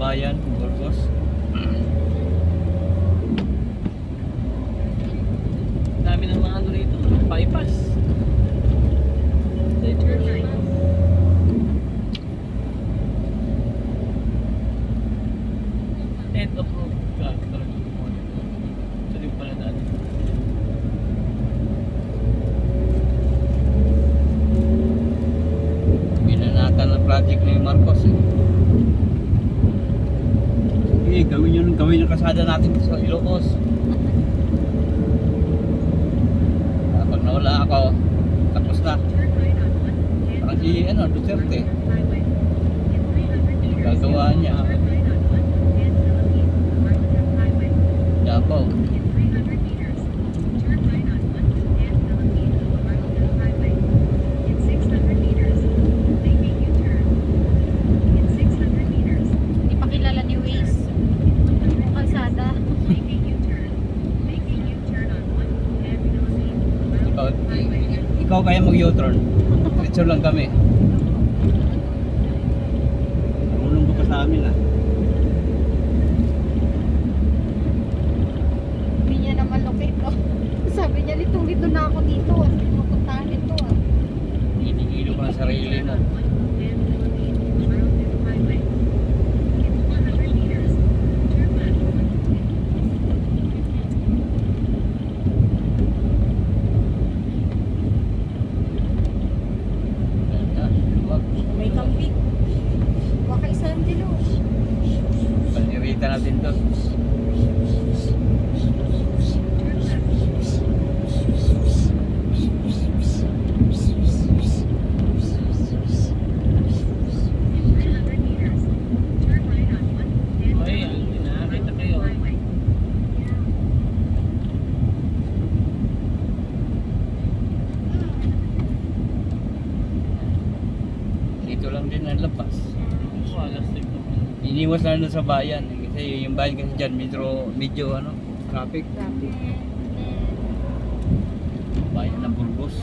bayan tayo mag-U-turn. Picture lang kami. iwas na sa bayan. Kasi yung bayan kasi dyan medyo, medyo ano, traffic. Traffic. Bayan ng Burgos.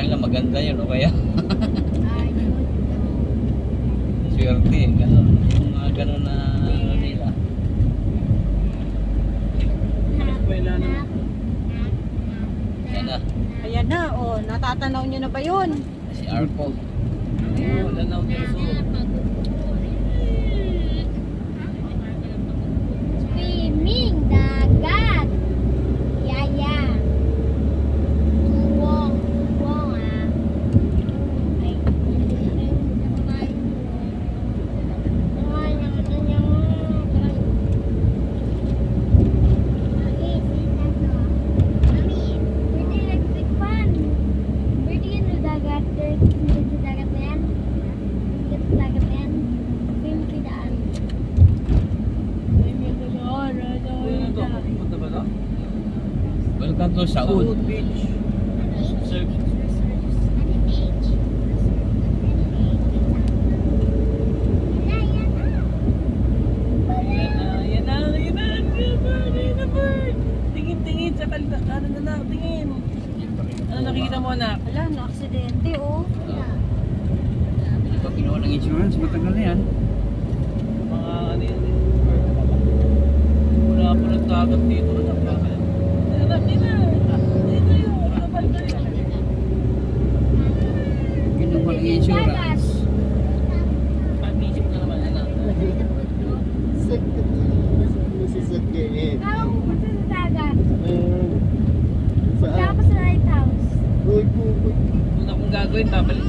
Kanila maganda yun o kaya swerte, gano'n. Yung mga gano'n na nila. Yan na, Ayan na, oh, natatanaw nyo na ba yun? si Arco. Wala na uso. Swimming, dagat. Yaya. Tuwong. Tuwong ah. Ay. Ay, yung ano niya. Mami, sino to? Mami, pwede electric fan. Pwede yun sa dagat. Pwede sa dagat na yan. Pwede sa dagat na yan. Swim sa daan. Ano to? Punta ba to? Welcome to Saud. Beach. Surf. Yan na, yan na, yan na, yan na, bird, yan na, bird. Tingin, tingin sa kalita. Ano na na, tingin. Ano nakikita mo anak? Ala, na-aksidente, oh. Hindi pa kinuha ng insurance, matagal na yan. Mga ano yun. bird. Wala pa ng dagat dito. Anak, bakit? Anak, yun na. Dito yun. Kapal na yun. Kinuha ng insurance. Pag-isip na naman anak. Kala ko punta sa dagat. Punta ako sa lighthouse. Una kong gagawin, babalik.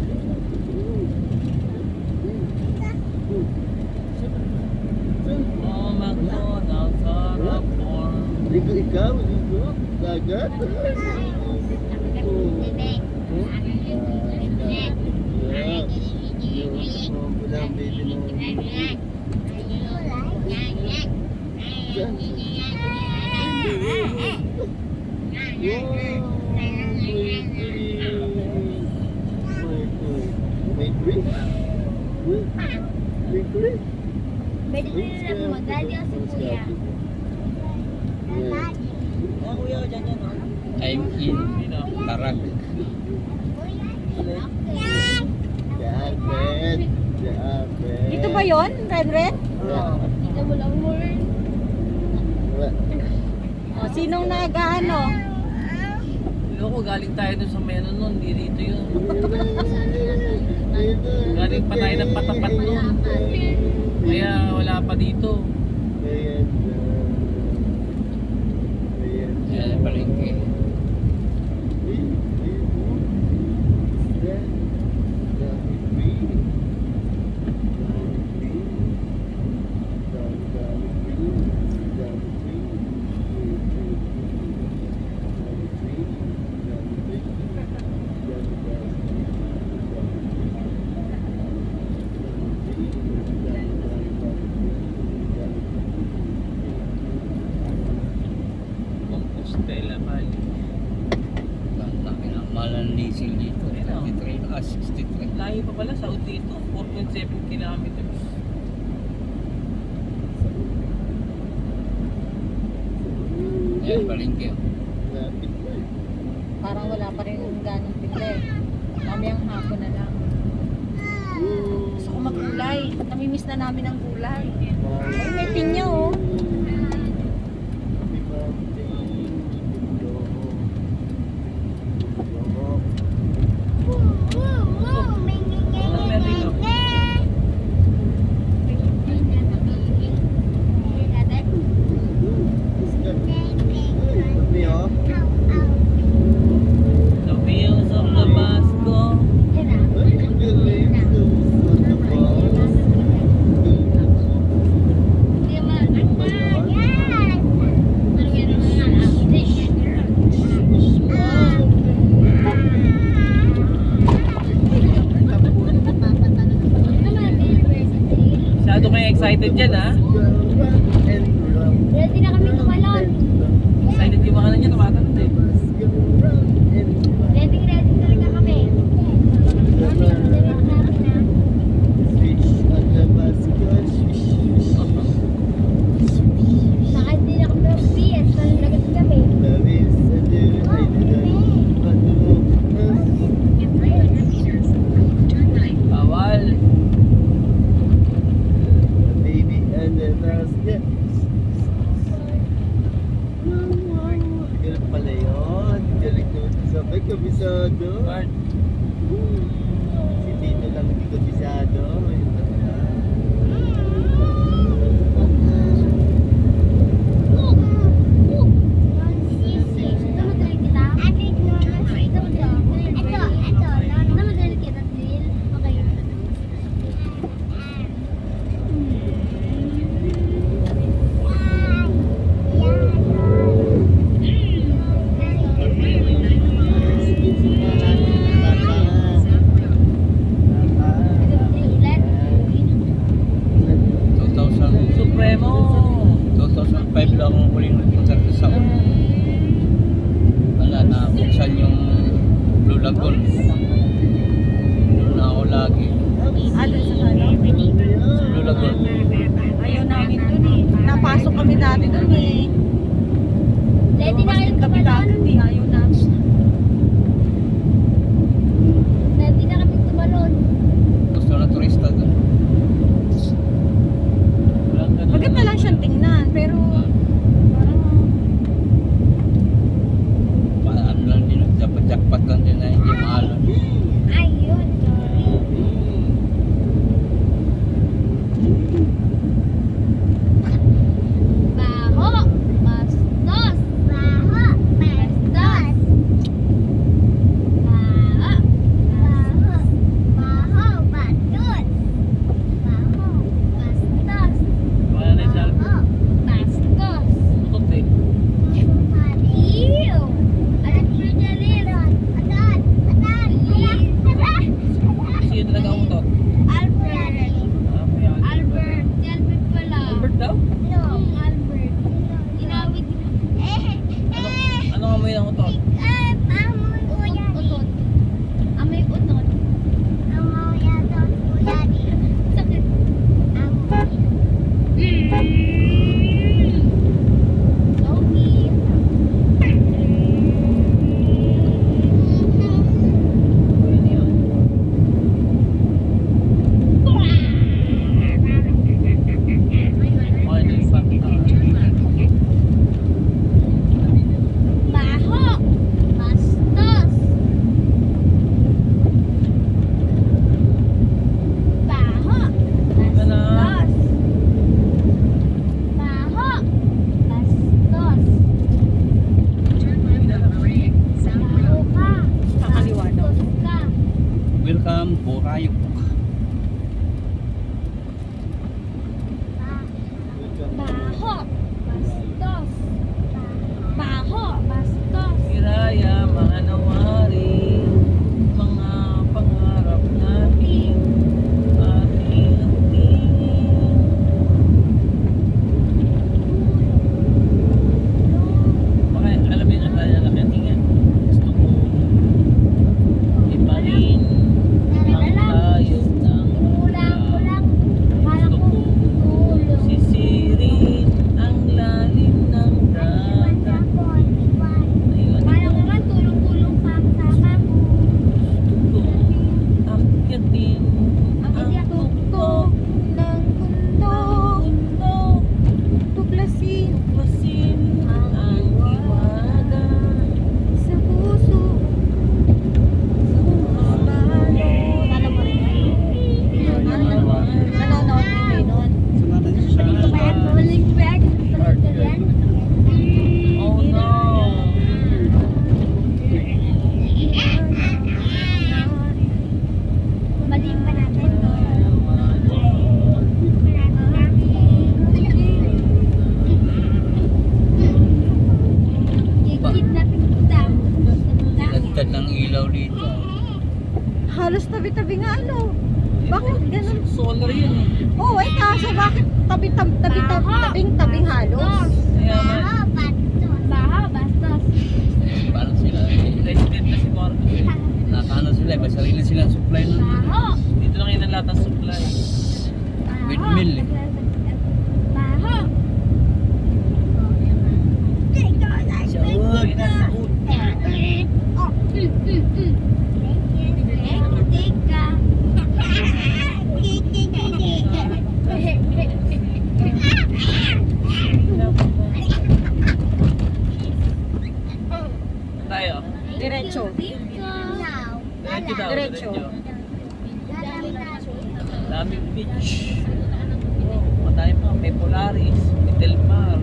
là chết Beli lah, makanya sebuah. I'm in Tarag. Dito ba yon Red Red? Yeah. Dito mo lang. Oh, sinong nag-ano? Loko, galing tayo dun sa meno nun, hindi dito yun. Galing pa tayo ng patapat nun. Kaya wala pa dito. Ayan. Ayan. Yan, palengke. Compostela Valley. Ang laki ng mahal ng diesel dito. 33 na, ah, 63. Layo pa pala, Saudi dito. 4.7 kilometers. Yan, palengke. Parang wala pa rin ganong bigla eh. Mamayang hapon na lang. Gusto ko magulay. Namimiss na namin ang gulay. Ay, may pinya oh. excited yan ha. Ready na kami Ay, kabisado. Bart. Si Tito lang hindi kabisado. Ay, 5 lang ang huling naging sa ako. Wala na, buksan yung Blue Lagoon. Doon na ako lagi. Sa Blue Lagoon. Ayaw namin dun eh. Napasok kami dati dun eh. Ready na kayo kami dati. Eh. Ayaw na kami tumalon. Gusto na turista dun. primeiro Bakit ganun? Solar yun eh. Oo, oh, eh kaso bakit tabi tabi tabi tabi tabing tabing halos? Baho, bastos. Baho, bastos. Paano sila eh. resident na si Marcos. eh. Nakano sila, may sarili silang supply nun. Dito lang yung lahat ng supply. Windmill eh. Baho. Saud. Oh, mm, mm, mm. Teka. Tayo. Diretso. Diretso daw. Diretso. Daming beach. Matay pa. May Polaris. May Del Mar.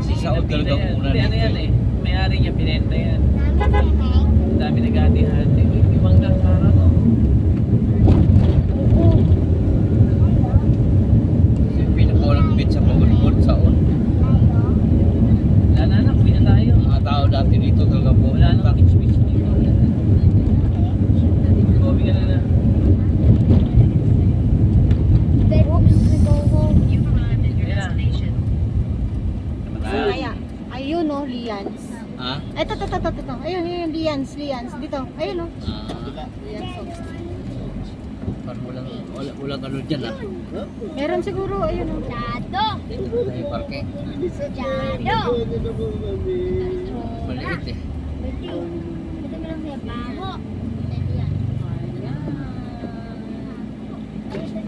Si Saud talaga Pinabida yan. una Hindi, ano nito yan eh. eh. May-ari niya, pinenta yan. Ang dami nag-hati-hati. Uy, may manggang sara to. Yung pinakawalang bit sa pagulbod sa on. Wala na na, uwi na tayo. Mga tao dati dito talaga po. Wala na beach-beach dito. Gobi ka na na. Ayan na. Kaya, ayun oh, Lians. Ha? Ay, ito, ito, ito, ito, ito. Ayun, ayun, Lians, Lians. Dito, ayun oh. Ah, Lians Homes. parang walang, wala, walang ano dyan ah. Meron siguro, ayun oh. Dado. May parke. Dado. Maliit eh. Ito mo lang siya. Baho.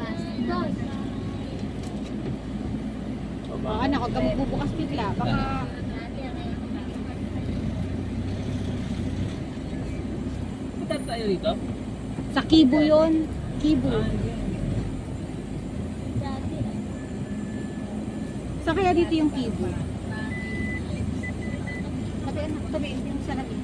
Bastos. Baka na, huwag ka magbubukas bigla. Baka, Tayo dito. sa Kibo yun. Kibo. Sa kaya dito yung Kibo? Tabi, anak, tabi, yung sa.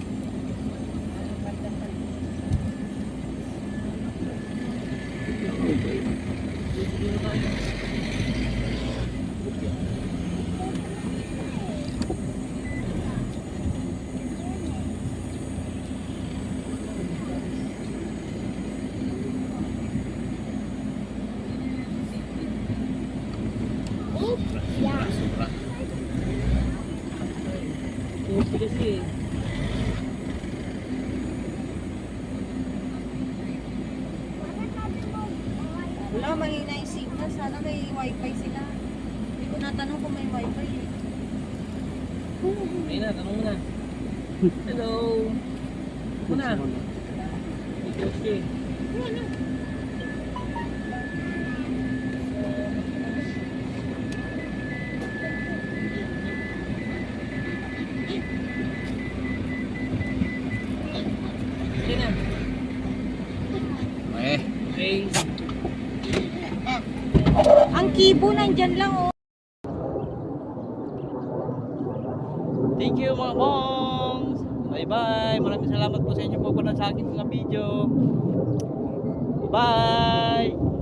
Wala, mahina yung signal. Sana may wifi sila. Hindi ko natanong kung may wifi eh. Ayun na, tanong mo na. Hello. Muna. Okay. Okay Ang Kibo nandyan lang oh. Thank you mga bongs! Bye-bye! Maraming salamat po sa inyo po sa akin mga video. Bye!